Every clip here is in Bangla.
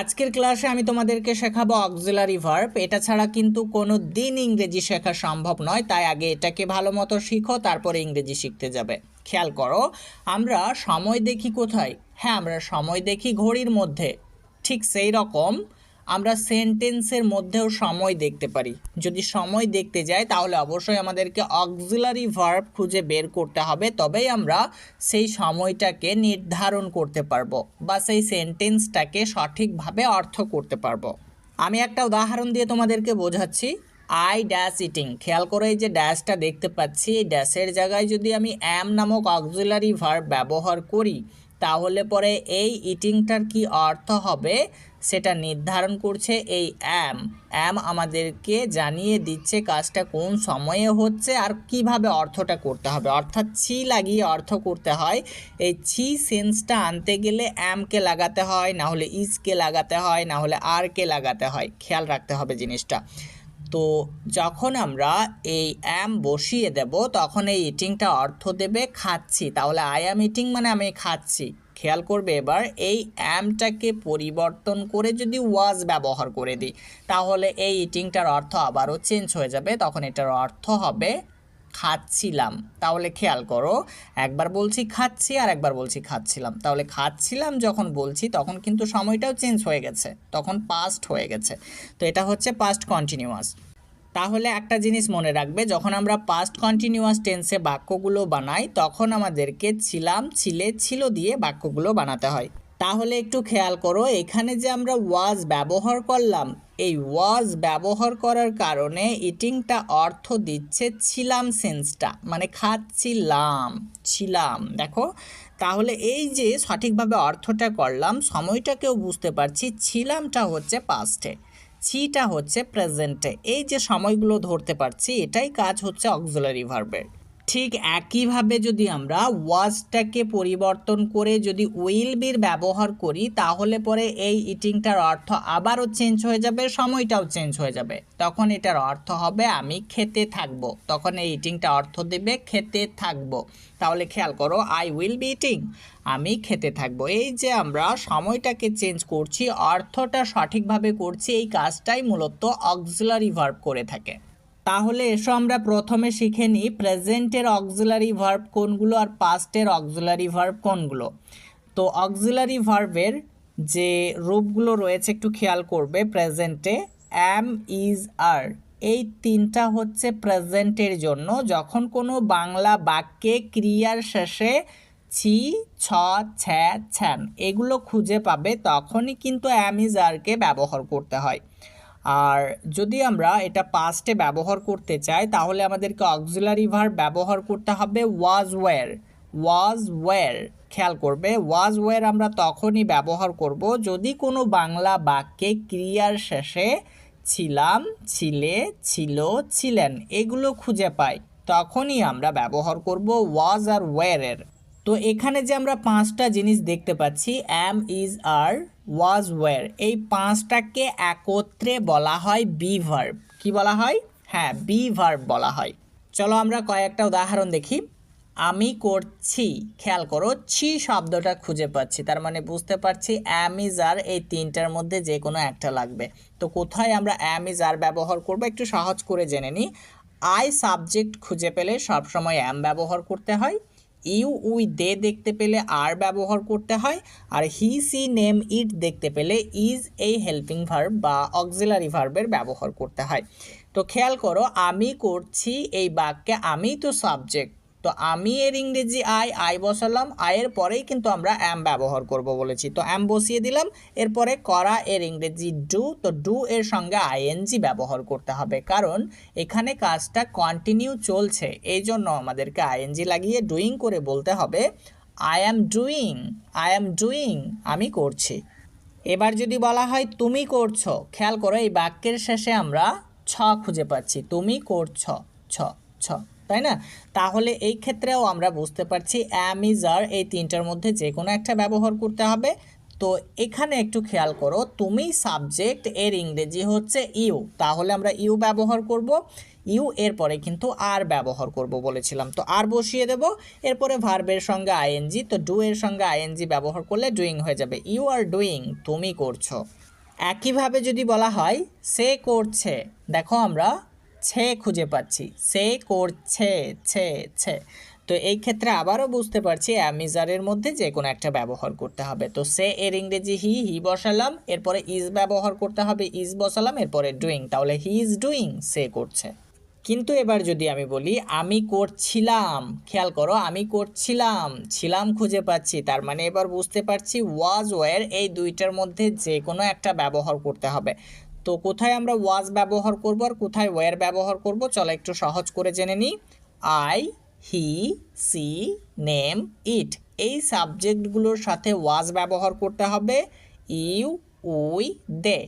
আজকের ক্লাসে আমি তোমাদেরকে শেখাবো অক্সিলারি ভার্ব এটা ছাড়া কিন্তু কোনো দিন ইংরেজি শেখা সম্ভব নয়, তাই আগে এটাকে ভালো মতো শিখো, তারপরে ইংরেজি শিখতে যাবে। খেয়াল করো, আমরা সময় দেখি কোথায়? হ্যাঁ আমরা সময় দেখি ঘড়ির মধ্যে। ঠিক সেই রকম আমরা সেন্টেন্সের মধ্যেও সময় দেখতে পারি। যদি সময় দেখতে যাই, তাহলে অবশ্যই আমাদেরকে অক্সিলারি ভার্ব খুঁজে বের করতে হবে, তবেই আমরা সেই সময়টাকে নির্ধারণ করতে পারব বা সেই সেন্টেন্সটাকে সঠিকভাবে অর্থ করতে পারব। আমি একটা উদাহরণ দিয়ে তোমাদেরকে বোঝাচ্ছি। আই ড্যাশ ইটিং খেয়াল করে এই যে ড্যাশটা দেখতে পাচ্ছি, এই ড্যাশের জায়গায় যদি আমি অ্যাম নামক অক্সিলারি ভার্ব ব্যবহার করি, তাহলে পরে এই ইটিংটার কি অর্থ হবে? সেটা নির্ধারণ করছে এই অ্যাম অ্যাম আমাদেরকে জানিয়ে দিচ্ছে কাজটা কোন সময়ে হচ্ছে আর কীভাবে অর্থটা করতে হবে। অর্থাৎ ছি লাগিয়ে অর্থ করতে হয়। এই ছি সেন্সটা আনতে গেলে অ্যামকে লাগাতে হয়, না হলে ইজকে লাগাতে হয়, না হলে আরকে লাগাতে হয়। খেয়াল রাখতে হবে জিনিসটা। তো যখন আমরা এই অ্যাম বসিয়ে দেব, তখন এই ইটিংটা অর্থ দেবে খাচ্ছি। তাহলে আই অ্যাম ইটিং মানে আমি খাচ্ছি। খেয়াল করবে এবার, এই অ্যামটাকে পরিবর্তন করে যদি ওয়াজ ব্যবহার করে দিই, তাহলে এই ইটিংটার অর্থ আবারও চেঞ্জ হয়ে যাবে। তখন এটার অর্থ হবে খাচ্ছিলাম। তাহলে খেয়াল করো, একবার বলছি খাচ্ছি আর একবার বলছি খাচ্ছিলাম। তাহলে খাচ্ছিলাম যখন বলছি, তখন কিন্তু সময়টাও চেঞ্জ হয়ে গেছে, তখন পাস্ট হয়ে গেছে। তো এটা হচ্ছে পাস্ট কন্টিনিউয়াস তাহলে একটা জিনিস মনে রাখবে, যখন আমরা পাস্ট কন্টিনিউয়াস টেন্সে বাক্যগুলো বানাই, তখন আমাদেরকে ছিলাম, ছিলে, ছিল দিয়ে বাক্যগুলো বানাতে হয়। তাহলে একটু খেয়াল করো, এখানে যে আমরা ওয়াজ ব্যবহার করলাম, এই ওয়াজ ব্যবহার করার কারণে ইটিংটা অর্থ দিচ্ছে ছিলাম সেন্সটা মানে খাচ্ছিলাম, ছিলাম, দেখো। তাহলে এই যে সঠিকভাবে অর্থটা করলাম, সময়টাকেও বুঝতে পারছি, ছিলামটা হচ্ছে পাস্টে ছিটা হচ্ছে প্রেজেন্টে এই যে সময়গুলো ধরতে পারছি এটাই কাজ হচ্ছে অক্সিলারি ভার্বের ঠিক একইভাবে যদি আমরা ওয়াজটাকে পরিবর্তন করে যদি উইল বির ব্যবহার করি, তাহলে পরে এই ইটিংটার অর্থ আবারও চেঞ্জ হয়ে যাবে, সময়টাও চেঞ্জ হয়ে যাবে। তখন এটার অর্থ হবে আমি খেতে থাকব। তখন এই ইটিংটা অর্থ দেবে খেতে থাকব। তাহলে খেয়াল করো আই উইল বি ইটিং আমি খেতে থাকব। এই যে আমরা সময়টাকে চেঞ্জ করছি, অর্থটা সঠিকভাবে করছি, এই কাজটাই মূলত অক্সিলারি ভার্ব করে থাকে। তাহলে এসো আমরা প্রথমে শিখে নিই প্রেজেন্টের অক্সিলারি ভার্ব কোনগুলো আর পাস্টের অক্সিলারি ভার্ব কোনগুলো। তো অক্সিলারি ভার্বের যে রূপগুলো রয়েছে একটু খেয়াল করবে প্রেজেন্টে অ্যাম, ইজ, আর। এই তিনটা হচ্ছে প্রেজেন্টের জন্য। যখন কোনো বাংলা বাক্যে ক্রিয়ার শেষে ছি, ছ ছ্যা ছ্যান এগুলো খুঁজে পাবে, তখনই কিন্তু অ্যাম, ইজ, আরকে ব্যবহার করতে হয়। আর যদি আমরা এটা পাস্টে ব্যবহার করতে চাই, তাহলে আমাদেরকে অক্সিলারি ভার্ব ব্যবহার করতে হবে ওয়াজ ওয়্যার ওয়াজ ওয়্যার খেয়াল করবে ওয়াজ ওয়্যার আমরা তখনই ব্যবহার করব যদি কোনো বাংলা বাক্যে ক্রিয়ার শেষে ছিলাম, ছিলে, ছিল, ছিলেন, এগুলো খুঁজে পাই, তখনই আমরা ব্যবহার করব ওয়াজ আর ওয়্যারের তো এখানে যে আমরা পাঁচটা জিনিস দেখতে পাচ্ছি am is R was wire এই পাঁচটাকে একত্রে বলা হয় বি ভার্ব কি বলা হয়? হ্যাঁ বি ভার্ব বলা হয়। চলো আমরা কয়েকটা উদাহরণ দেখি। আমি করছি, খেয়াল করো, ছি শব্দটা খুঁজে পাচ্ছি। তার মানে বুঝতে পারছি অ্যাম ইজ আর এই তিনটার মধ্যে যে কোনো একটা লাগবে। তো কোথায় আমরা অ্যাম ইজ আর ব্যবহার করব একটু সহজ করে জেনে নিই আই সাবজেক্ট খুঁজে পেলে সবসময় অ্যাম ব্যবহার করতে হয়। ইউ উই দে দেখতে পেলে আর ব্যবহার করতে হয়, আর হি সি নেম ইট দেখতে পেলে ইজ এই হেল্পিং ভার্ব বা অক্সিলারি ভার্বের ব্যবহার করতে হয়। তো খেয়াল করো, আমি করছি এই বাক্যে, আমি তো সাবজেক্ট। তো আমি এর ইংরেজি আই আই বসালাম আয়ের পরেই কিন্তু আমরা অ্যাম ব্যবহার করব বলেছি। তো অ্যাম বসিয়ে দিলাম, এরপরে করা এর ইংরেজি ডু তো ডু এর সঙ্গে আইএনজি ব্যবহার করতে হবে। কারণ এখানে কাজটা কন্টিনিউ চলছে, এই জন্য আমাদেরকে আইএনজি লাগিয়ে ডুইং করে বলতে হবে I am doing I am doing আমি করছি। এবার যদি বলা হয়, তুমি করছ, খেয়াল করো, এই বাক্যের শেষে আমরা ছ খুঁজে পাচ্ছি। তুমি করছ, ছ ছ। তাই না? তাহলে এই ক্ষেত্রেও আমরা বুঝতে পারছি অ্যাম ইজ আর এই তিনটার মধ্যে যে কোনো একটা ব্যবহার করতে হবে। তো এখানে একটু খেয়াল করো, তুমি সাবজেক্ট এর ইংরেজি হচ্ছে ইউ, তাহলে আমরা ইউ ব্যবহার করব। ইউ এর পরে কিন্তু আর ব্যবহার করব বলেছিলাম। তো আর বসিয়ে দেব, এরপরে ভার্বের সঙ্গে আইএনজি, তো ডু এর সঙ্গে আইএনজি ব্যবহার করলে ডুইং হয়ে যাবে। ইউ আর ডুইং, তুমি করছ। একইভাবে যদি বলা হয়, সে করছে, দেখো আমরা ছে খুঁজে পাচ্ছি। সে করছে, ছে ছে। তো এই ক্ষেত্রে আবারও বুঝতে পারছি, অ্যামিজারের মধ্যে যে কোনো একটা ব্যবহার করতে হবে। তো সে এর ইংরেজি হি হি বসালাম, এরপরে ইজ ব্যবহার করতে হবে, ইজ বসালাম, এরপরে ডুইং। তাহলে হি ইজ ডুইং, সে করছে। কিন্তু এবার যদি আমি বলি, আমি করছিলাম, খেয়াল করো, আমি করছিলাম, ছিলাম খুঁজে পাচ্ছি, তার মানে এবার বুঝতে পারছি ওয়াজ ওয়ার এই দুইটার মধ্যে যে কোনো একটা ব্যবহার করতে হবে। তো কোথায় আমরা ওয়াজ ব্যবহার করব আর কোথায় ওয়ার ব্যবহার করব, চলো একটু সহজ করে জেনে নিই। I he she name it এই সাবজেক্টগুলোর সাথে ওয়াজ ব্যবহার করতে হবে। ইউ উই দে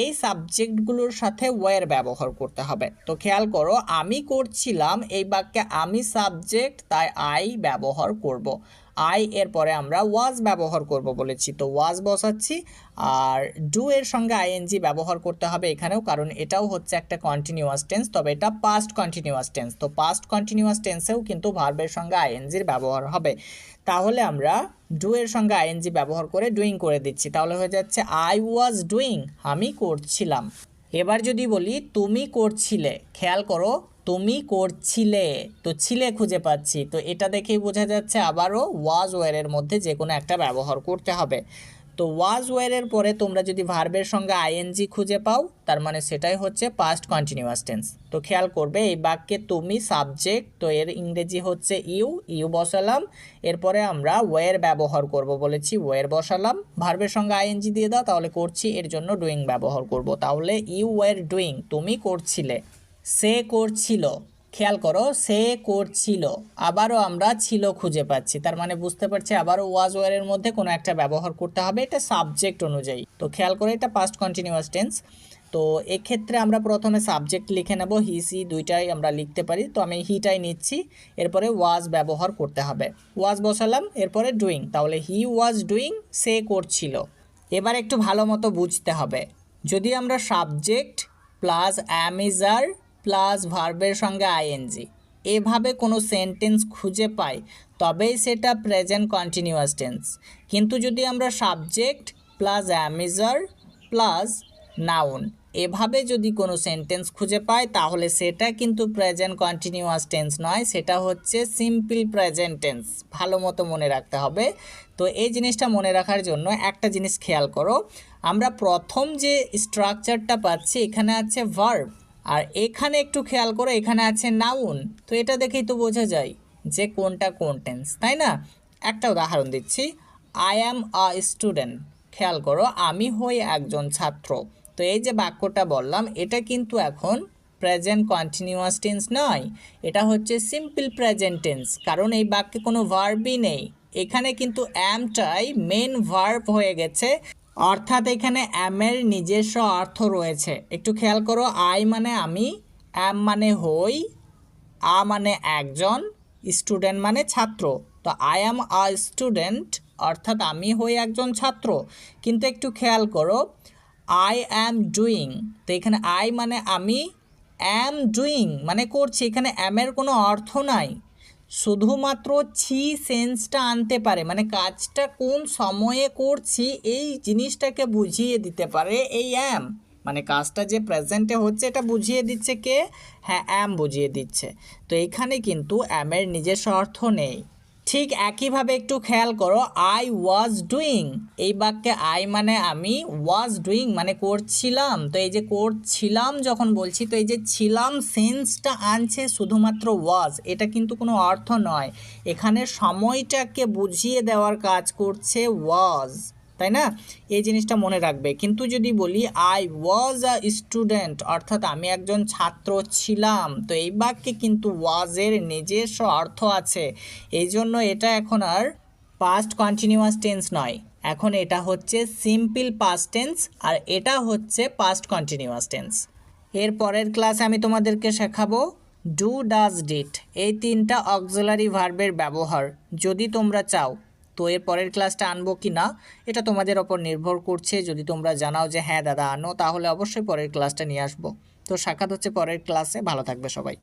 এই সাবজেক্টগুলোর সাথে ওয়ার ব্যবহার করতে হবে। তো খেয়াল করো, আমি করছিলাম, এই বাক্যে আমি সাবজেক্ট, তাই আই ব্যবহার করব। আই এর পরে আমরা ওয়াজ ব্যবহার করব বলেছি। তো ওয়াজ বসাচ্ছি, আর ডু এর সঙ্গে আইএনজি ব্যবহার করতে হবে এখানেও, কারণ এটাও হচ্ছে একটা কন্টিনিউয়াস টেন্স তবে এটা পাস্ট কন্টিনিউয়াস টেন্স তো পাস্ট কন্টিনিউয়াস টেন্সেও কিন্তু ভার্বের সঙ্গে আইএনজির ব্যবহার হবে। তাহলে আমরা ডু এর সঙ্গে আইএনজি ব্যবহার করে ডুইং করে দিচ্ছি। তাহলে হয়ে যাচ্ছে আই ওয়াজ ডুইং আমি করছিলাম। এবার যদি বলি, তুমি করছিলে, খেয়াল করো তুমি করছিলে, তো ছিলে খুঁজে পাচ্ছি। তো এটা দেখেই বোঝা যাচ্ছে আবারও ওয়াজ ওয়ারের মধ্যে যে কোনো একটা ব্যবহার করতে হবে। তো ওয়াজ ওয়ারের পরে তোমরা যদি ভার্বের সঙ্গে আইএনজি খুঁজে পাও, তার মানে সেটাই হচ্ছে পাস্ট কন্টিনিউয়াস টেন্স তো খেয়াল করবে, এই বাক্যে তুমি সাবজেক্ট তো এর ইংরেজি হচ্ছে ইউ ইউ বসালাম। এরপরে আমরা ওয়ের ব্যবহার করব বলেছি ওয়ের বসালাম। ভার্বের সঙ্গে আইএনজি দিয়ে দাও, তাহলে করছি, এর জন্য ডুইং ব্যবহার করব। তাহলে ইউ ওয়ের ডুইং তুমি করছিলে। সে করছিল। খেয়াল করো, সে করছিল। আবারও আমরা ছিল খুঁজে পাচ্ছি। তার মানে বুঝতে পারছি আবারও ওয়াজ ওয়ারের মধ্যে কোনো একটা ব্যবহার করতে হবে। এটা সাবজেক্ট অনুযায়ী। তো খেয়াল করে এটা পাস্ট কন্টিনিউয়াস টেন্স তো এক্ষেত্রে আমরা প্রথমে সাবজেক্ট লিখে নেব। হি সি দুইটাই আমরা লিখতে পারি। তো আমি হিটাই নিচ্ছি। এরপরে ওয়াজ ব্যবহার করতে হবে। ওয়াজ বসালাম। এরপরে ডুইং তাহলে হি ওয়াজ ডুইং সে করছিল। এবার একটু ভালো মতো বুঝতে হবে। যদি আমরা সাবজেক্ট প্লাস অ্যামিজার প্লাস ভার্বের সঙ্গে আইএনজি এভাবে কোনো সেন্টেন্স খুঁজে পাই, তবেই সেটা প্রেজেন্ট কন্টিনিউয়াস টেন্স কিন্তু যদি আমরা subject plus am is are plus noun এভাবে যদি কোনো সেন্টেন্স খুঁজে পাই, তাহলে সেটা কিন্তু প্রেজেন্ট কন্টিনিউয়াস টেন্স নয়, সেটা হচ্ছে সিম্পল প্রেজেন্ট টেন্স ভালো মতো মনে রাখতে হবে। তো এই জিনিসটা মনে রাখার জন্য একটা জিনিস খেয়াল করো। আমরা প্রথম যে স্ট্রাকচারটা পাচ্ছি, এখানে আছে ভার্ব আর এখানে একটু খেয়াল করো, এখানে আছে নাউন তো এটা দেখেই তো বোঝা যায় যে কোনটা কোন টেন্স তাই না? একটা উদাহরণ দিচ্ছি আই অ্যাম আ স্টুডেন্ট খেয়াল করো, আমি হই একজন ছাত্র, তো এই যে বাক্যটা বললাম, এটা কিন্তু এখন প্রেজেন্ট কন্টিনিউয়াস টেন্স নয়, এটা হচ্ছে সিম্পল প্রেজেন্ট টেন্স কারণ এই বাক্যে কোনো ভার্বই নেই, এখানে কিন্তু অ্যামটাই মেন ভার্ব হয়ে গেছে অর্থাৎ এখানে অ্যামের নিজস্ব অর্থ রয়েছে। একটু খেয়াল করো আই মানে আমি অ্যাম মানে হই, আ মানে একজন স্টুডেন্ট মানে ছাত্র। তো আই অ্যাম আ স্টুডেন্ট অর্থাৎ আমি হই একজন ছাত্র। কিন্তু একটু খেয়াল করো আই অ্যাম ডুইং তো এখানে আই মানে আমি অ্যাম ডুইং মানে করছি। এখানে অ্যামের কোনো অর্থ নাই। শুধুমাত্র ছি সেন্সটা আনতে পারে মানে কাজটা কোন সময়ে করছি এই জিনিসটাকে বুঝিয়ে দিতে পারে, এই অ্যাম। মানে কাজটা যে প্রেজেন্টে হচ্ছে এটা বুঝিয়ে দিচ্ছে কে? হ্যাঁ অ্যাম বুঝিয়ে দিচ্ছে। তো এখানে কিন্তু অ্যামের নিজস্ব অর্থ নেই। ঠিক একইভাবে একটু খেয়াল করো আই ওয়াজ ডুইং এই বাক্যে আই মানে আমি ওয়াজ ডুইং মানে করছিলাম। তো এই যে করছিলাম যখন বলছি, তো এই যে ছিলাম সেন্সটা আনছে শুধুমাত্র ওয়াজ এটা কিন্তু কোনো অর্থ নয়। এখানে সময়টাকে বুঝিয়ে দেওয়ার কাজ করছে ওয়াজ তাই না? এই জিনিসটা মনে রাখবে। কিন্তু যদি বলি আই ওয়াজ আ স্টুডেন্ট অর্থাৎ আমি একজন ছাত্র ছিলাম, তো এই বাক্যে কিন্তু ওয়াজের নিজস্ব অর্থ আছে। এই জন্য এটা এখন আর পাস্ট কন্টিনিউয়াস টেন্স নয়। এখন এটা হচ্ছে সিম্পল পাস্ট টেন্স আর এটা হচ্ছে পাস্ট কন্টিনিউয়াস টেন্স এর পরের ক্লাসে আমি তোমাদেরকে শেখাবো ডু ডাজ ডিট এই তিনটা অক্সিলারি ভার্বের ব্যবহার। যদি তোমরা চাও তো এর পরের ক্লাসটা আনব কি না এটা তোমাদের ওপর নির্ভর করছে। যদি তোমরা জানাও যে হ্যাঁ দাদা, আনো, তাহলে অবশ্যই পরের ক্লাসটা নিয়ে আসব। তো সাক্ষাৎ হচ্ছে পরের ক্লাসে ভালো থাকবে সবাই।